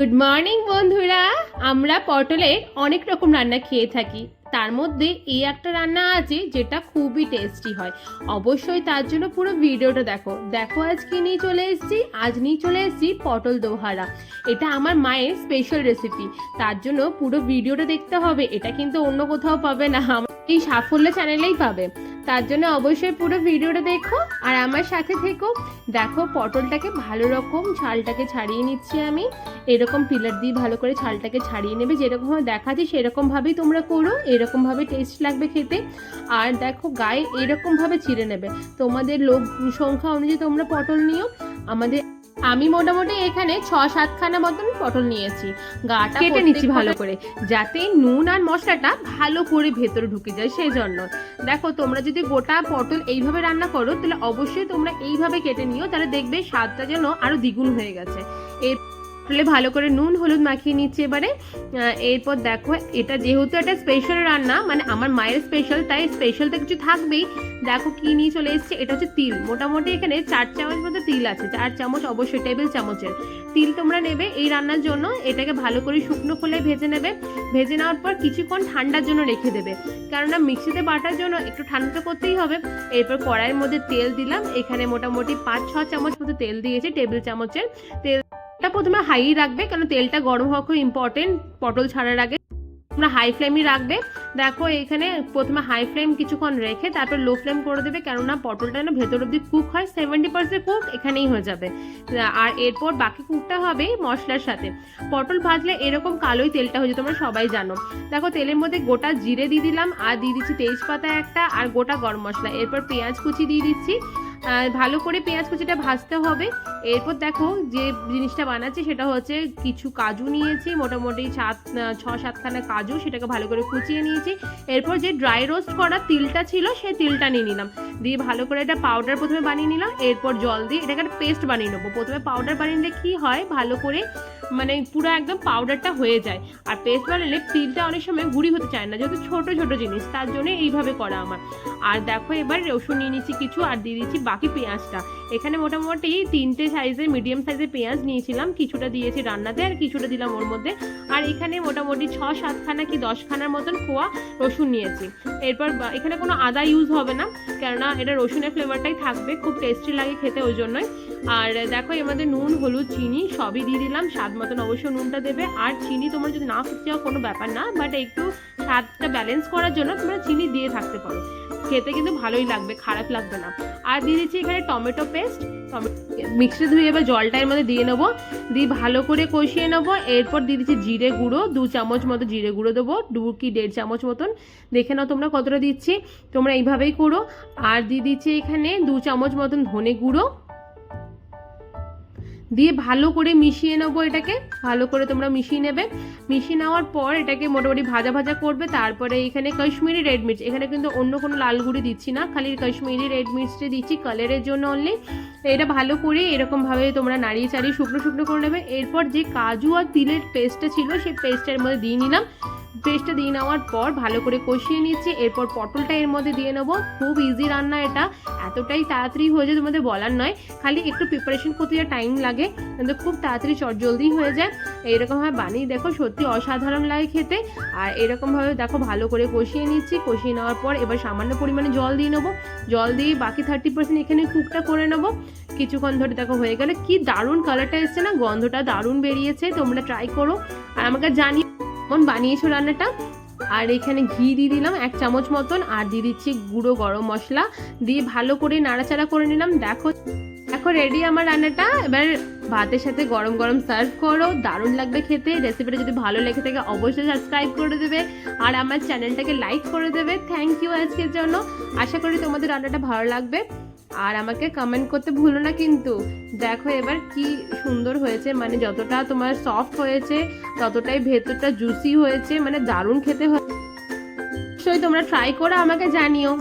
Good morning বন্ধুরা। আমরা পটলের অনেক রকম রান্না খেয়ে থাকি। তার মধ্যে এই একটা রান্না আছে যেটা খুবই টেস্টি হয়। অবশ্যই তার জন্য পুরো ভিডিওটা দেখো। দেখো আজ কি নিয়ে চলে এসেছি। আজ নিয়ে চলে এসেছি পটল দোহারা। এটা আমার মায়ের স্পেশাল রেসিপি তার জন্য পুরো ভিডিওটা দেখতে হবে। এটা কিন্তু অন্য কোথাও পাবে না। এই সাফল্য চ্যানেলেই পাবে। তার জন্য অবশ্যই পুরো ভিডিওটা দেখো আর আমার সাথে থেকো। দেখো, পটলটাকে ভালো রকম ছালটাকে ছাড়িয়ে নিচ্ছি আমি। এরকম পিলার দিয়ে ভালো করে ছালটাকে ছাড়িয়ে নেবে। যেরকম দেখাচ্ছি সেরকমভাবেই তোমরা করো। এরকমভাবে টেস্ট লাগবে খেতে। আর দেখো, গায়ে এরকমভাবে চিড়ে নেবে। তোমাদের লোক, সংখ্যা অনুযায়ী তোমরা পটল নিও। আমাদের আমি মোটামুটি এখানে ছ সাতখানা মতন পটল নিয়েছি। গাটা কেটে নিচ্ছি ভালো করে যাতে নুন আর মশলাটা ভালো করে ভেতরে ঢুকে যায় সেই জন্য দেখো তোমরা যদি গোটা পটল এইভাবে রান্না করো তাহলে অবশ্যই তোমরা এইভাবে কেটে নিও তাহলে দেখবে স্বাদটা যেন আরও দ্বিগুণ হয়ে গেছে। এর ভালো করে নুন, হলুদ মাখিয়ে নিচ্ছি এবারে। এরপর দেখো, এটা যেহেতু একটা স্পেশাল রান্না মানে আমার মায়ের স্পেশাল তাই স্পেশাল তো কিছু থাকবেই। দেখো কি নিয়ে চলে এসছে, এটা হচ্ছে তিল। মোটামুটি এখানে চার চামচ মতো তিল আছে, চার চামচ অবশ্যই টেবিল চামচের। তিল তোমরা নেবে এই রান্নার জন্য, এটাকে ভালো করে শুকনো খোলায় ভেজে নেবে। ভেজে নেওয়ার পর কিছুক্ষণ ঠান্ডার জন্য রেখে দেবে। কেননা মিক্সিতে বাটার জন্য একটু ঠান্ডা তো করতেই হবে। এরপর কড়াইয়ের মধ্যে তেল দিলাম, এখানে মোটামুটি পাঁচ, ছ চামচ মতো তেল দিয়েছি টেবিল চামচের। তেলটা প্রথমে হাই রাখবে কারণ তেলটা গরম হওয়া খুব ইম্পর্টেন্ট পটল ছাড়ার আগে। তোমরা হাই ফ্লেমই রাখবে। দেখো এখানে প্রথমে হাই ফ্লেম কিছুক্ষণ রেখে তারপর লো ফ্লেম করে দেবে, কেননা পটলটা না ভেতর অব্দি কুক হয় সেভেন্টি পার্সেন্ট কুক এখানেই হয়ে যাবে। আর এরপর বাকি কুকটা হবে মশলার সাথে। পটল ভাজলে এরকম কালোই তেলটা হয়ে যায়, তোমরা সবাই জানো। দেখো তেলের মধ্যে গোটা জিরে দিয়ে দিলাম, আর দিয়ে দিচ্ছি তেজপাতা একটা, আর গোটা গরম মশলা। এরপর পেঁয়াজ কুচি দিয়ে দিচ্ছি ভালো করে পেঁয়াজ কুচিটা ভাজতে হবে। এরপর দেখো যে জিনিসটা বানাচ্ছি সেটা হচ্ছে কিছু কাজু নিয়েছি, মোটামুটি সাত ছ সাতখানা কাজু সেটাকে ভালো করে কুচিয়ে নিয়েছি। এরপর যে ড্রাই রোস্ট করা তিলটা ছিল সেই তিলটা নিয়ে নিলাম। দিয়ে ভালো করে এটা পাউডার প্রথমে বানিয়ে নিলাম, এরপর জল দিয়ে এটাকে একটা পেস্ট বানিয়ে নেব। প্রথমে পাউডার বানিয়ে নিলে কী হয়? ভালো করে মানে পুরো একদম পাউডারটা হয়ে যায়। আর পেস্ট বানালে তিলটা অনেক সময় গুঁড়ি হতে চায় না, যেহেতু ছোট ছোট জিনিস, তার জন্য এইভাবে করা আমার। আর দেখো এবার রসুন নিয়ে নিচ্ছি কিছু, আর দিয়ে দিচ্ছি পেঁয়াজটা। এখানে মোটামুটি তিনটে সাইজের, মিডিয়াম সাইজের পেঁয়াজ নিয়েছিলাম, কিছুটা দিয়েছি রান্নাতে আর কিছুটা দিলাম ওর মধ্যে। আর এখানে মোটামুটি ছ, সাতখানা কি দশখানার মতন খোয়া রসুন নিয়েছি। এরপর এখানে কোনো আদা ইউজ হবে না, কেননা এটা রসুনের ফ্লেভারটাই থাকবে, খুব টেস্টি লাগে খেতে ওই জন্যই। আর দেখো, এর নুন, হলুদ, চিনি সবই দিয়ে দিলাম, স্বাদ মতন অবশ্যই নুনটা দেবে। আর চিনি তোমরা যদি না খেতে চাও কোনো ব্যাপার না বাট একটু স্বাদটা ব্যালেন্স করার জন্য তোমরা চিনি দিয়ে থাকতে পারো। খেতে কিন্তু ভালোই লাগবে, খারাপ লাগবে না। আর দিয়ে দিচ্ছি এখানে টমেটো পেস্ট। মিক্সি ধুয়ে এবার জলটা এর মধ্যে দিয়ে নেব। দিয়ে ভালো করে কষিয়ে নেব। এরপর দিয়ে দিচ্ছি জিরে গুঁড়ো, দু চামচ মতো জিরে গুঁড়ো দেবো, দু কি দেড় চামচ মতন। দেখে নাও তোমরা কতটা দিচ্ছি। তোমরা এইভাবেই করো। আর দিয়ে দিচ্ছি এখানে দু চামচ মতন ধনে গুঁড়ো। দিয়ে ভালো করে মিশিয়ে নেব এটাকে। ভালো করে তোমরা মিশিয়ে নেবে। মিশিয়ে নেওয়ার পর এটাকে মোটামুটি ভাজা ভাজা করবে। তারপরে এখানে কাশ্মীরি রেড মির্চ। এখানে কিন্তু অন্য কোনো লাল গুঁড়ি দিচ্ছি না। খালি কাশ্মীরি রেড মির্চটা দিচ্ছি কালারের জন্য অনলি এটা ভালো করে এরকমভাবে তোমরা নাড়িয়ে চাড়িয়ে শুকনো শুকনো করে নেবে। এরপর যে কাজু আর তিলের পেস্টটা ছিল, সেই পেস্টের মধ্যে দিয়ে নিলাম। পেস্টটা দিয়ে নেওয়ার পর ভালো করে কষিয়ে নিচ্ছি। এরপর পটলটা এর মধ্যে দিয়ে নেব। খুব ইজি রান্না এটা। এতটাই তাড়াতাড়ি হয়ে যায় তোমাদের বলার নয়। খালি একটু প্রিপারেশন করতে যা টাইম লাগে, কিন্তু খুব তাড়াতাড়ি চট চটজলদি হয়ে যায়। এইরকমভাবে বানিয়ে দেখো, সত্যি অসাধারণ লাগে খেতে। আর এরকমভাবে দেখো, ভালো করে কষিয়ে নিচ্ছি। কষিয়ে নেওয়ার পর এবার সামান্য পরিমাণে জল দিয়ে নেব। জল দিয়ে বাকি থার্টি পার্সেন্ট এখানে কুকটা করে নেব। কিছুক্ষণ ধরে দেখো হয়ে গেলে। কি দারুণ কালারটা এসছে না? গন্ধটা দারুণ বেরিয়েছে। তোমরা ট্রাই করো। আর আমাকে জানি কেমন বানিয়েছো রান্নাটা। আর এখানে ঘি দিয়ে দিলাম এক চামচ মতন, আর দিয়ে দিচ্ছি গুঁড়ো গরম মশলা। দিয়ে ভালো করে নাড়াচাড়া করে নিলাম। দেখো দেখো রেডি আমার রান্নাটা। এবার ভাতের সাথে গরম গরম সার্ভ করো। দারুণ লাগবে খেতে। রেসিপিটা যদি ভালো লেগে থাকে, অবশ্যই সাবস্ক্রাইব করে দেবে। আর আমার চ্যানেলটাকে লাইক করে দেবে। থ্যাংক ইউ আজকের জন্য। আশা করি তোমাদের রান্নাটা ভালো লাগবে। আর আমাকে কমেন্ট করতে ভুলো না কিন্তু। দেখো এবার কি সুন্দর হয়েছে মানে যতটা তোমার সফট হয়েছে, ততটাই ভেতরটা জুসি হয়েছে মানে দারুণ খেতে হয়েছে। তোমরা ট্রাই করে আমাকে জানিও।